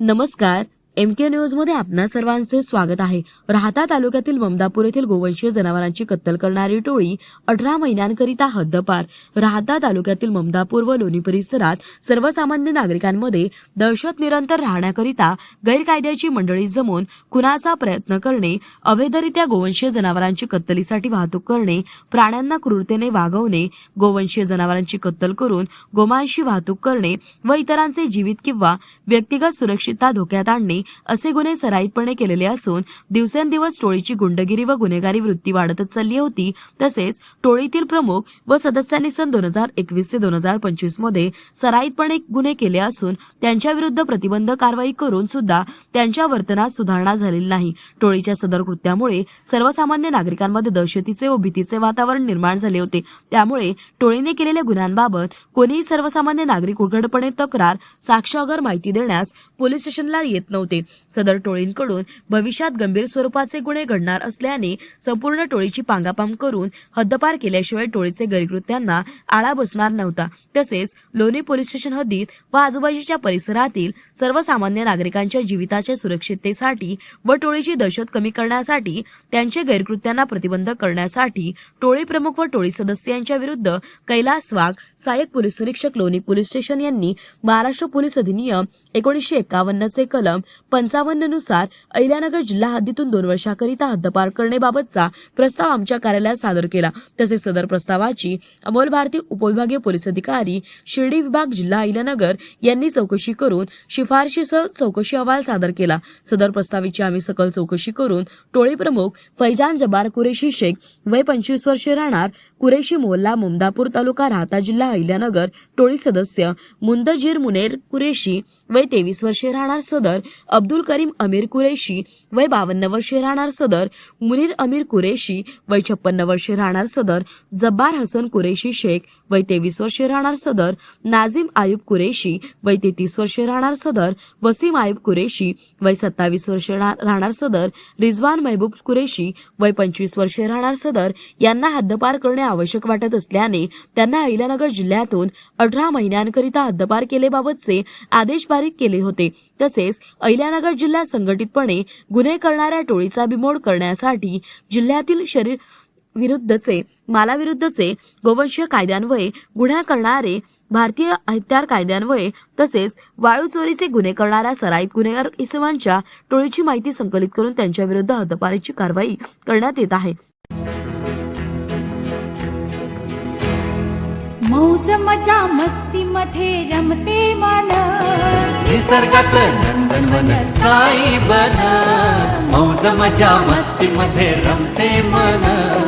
नमस्कार एम के आपणा सर्वांचे स्वागत आहे. राहता तालुक्यातील ममदापूर येथील गोवंशीय जनावरांची कत्तल करणारी टोळी अठरा महिन्यांकरिता हद्दपार. राहता तालुक्यातील ममदापूर व लोणी परिसरात सर्वसामान्य नागरिकांमध्ये दहशत निरंतर राहण्याकरिता गैरकायद्याची मंडळी जमून खुनाचा प्रयत्न करणे अवैधरित्या गोवंशीय जनावरांची कत्तलीसाठी वाहतूक करणे प्राण्यांना क्रूरतेने वागवणे गोवंशीय जनावरांची कत्तल करून गोमांशी वाहतूक करणे व इतरांचे जीवित किंवा व्यक्तिगत सुरक्षितता धोक्यात आणणे असे गुन्हे सराईतपणे केलेले असून दिवसेंदिवस टोळीची गुंडगिरी व गुन्हेगारी वृत्ती वाढतच चालली होती. तसेच टोळीतील प्रमुख व सदस्यांनी सन दोन हजार एकवीस ते दोन हजार पंचवीसमध्ये सराईतपणे गुन्हे केले असून त्यांच्या विरुद्ध प्रतिबंध कारवाई करून सुद्धा त्यांच्या वर्तनात सुधारणा झालेली नाही. टोळीच्या सदर कृत्यामुळे सर्वसामान्य नागरिकांमध्ये दहशतीचे व भीतीचे वातावरण निर्माण झाले होते. त्यामुळे टोळीने केलेल्या गुन्ह्यांबाबत कोणीही सर्वसामान्य नागरिक उघडपणे तक्रार साक्ष्यागर माहिती देण्यास पोलीस स्टेशनला येत नव्हते. सदर टोळींकडून भविष्यात गंभीर स्वरूपाचे गुन्हे घडणार असल्याने संपूर्ण टोळीची पांगापांग करून हद्दपार केल्याशिवाय टोळीचे गैरकृत्यांना आळा बसणार नव्हता. तसेच लोणी पोलीस स्टेशन हद्दीत व आजूबाजूच्या परिसरातील सर्वसामान्य नागरिकांच्या जीविताच्या सुरक्षिततेसाठी व टोळीची दहशत कमी करण्यासाठी त्यांचे गैरकृत्यांना प्रतिबंध करण्यासाठी टोळी प्रमुख व टोळी सदस्यांच्या विरुद्ध कैलास वाघ सहाय्यक पोलीस निरीक्षक लोणी पोलीस स्टेशन यांनी महाराष्ट्र पोलीस अधिनियम एकोणीसशे एकावन्नचे कलम पंचावन्ननुसार अहिल्यानगर जिल्हा हद्दीतून दोन वर्षाकरिता हद्दपार करण्याबाबतचा प्रस्ताव आमच्या कार्यालयात सादर केला. तसेच सदर प्रस्तावाची अमोल भारती उपविभागीय पोलीस अधिकारी शिर्डी विभाग जिल्हा अहिल्यानगर यांनी चौकशी करून शिफारशीसह चौकशी अहवाल सादर केला. सदर प्रस्तावाची आम्ही सकल चौकशी करून टोळी प्रमुख फैजान जबार कुरेशी शेख वय पंचवीस वर्षे राहणार कुरेशी मोहल्ला मुमदापूर तालुका राहता जिल्हा अहिल्यानगर टोळी सदस्य मुंदजीर मुनेर कुरेशी वय तेवीस वर्षे राहणार सदर अब्दुल करीम अमीर कुरेशी वय बावन्न वर्षे राहणार सदर मुनीर अमीर कुरेशी वय छप्पन्न वर्षे राहणार सदर जब्बार हसन कुरेशी शेख वय तेवीस वर्षे राहणार सदर नाझिम आयुब कुरेशी वय तेहतीस वर्षे राहणार सदर वसीम आयुब कुरेशी वय सत्तावीस वर्षे राहणार सदर रिझवान महबूब कुरेशी वय पंचवीस वर्षे राहणार सदर यांना हद्दपार करणे आवश्यक वाटत असल्याने त्यांना अहिल्यानगर जिल्ह्यातून अठरा महिन्यांकरिता हद्दपार केलेबाबतचे आदेश पारित केले होते. तसेच अहिल्यानगर जिल्ह्यात संघटितपणे गुन्हे करणाऱ्या टोळीचा बिमोड करण्यासाठी जिल्ह्यातील शरीर विरुद्धचे मालाविरुद्धचे गोवंशीय कायद्यान्वये गुन्हा करणारे भारतीय हत्यार कायद्यान्वये तसेच वाळू चोरीचे गुन्हे करणाऱ्या सराईत गुन्हेगार इसमांच्या टोळीची माहिती संकलित करून त्यांच्या विरुद्ध हद्दपारीची कारवाई करण्यात येत आहे. मौज मजा मस्ती मध्ये रमते मन. निसर्गात नंदनवन साई बन. मौज मजा मस्ती मध्ये रमते मन.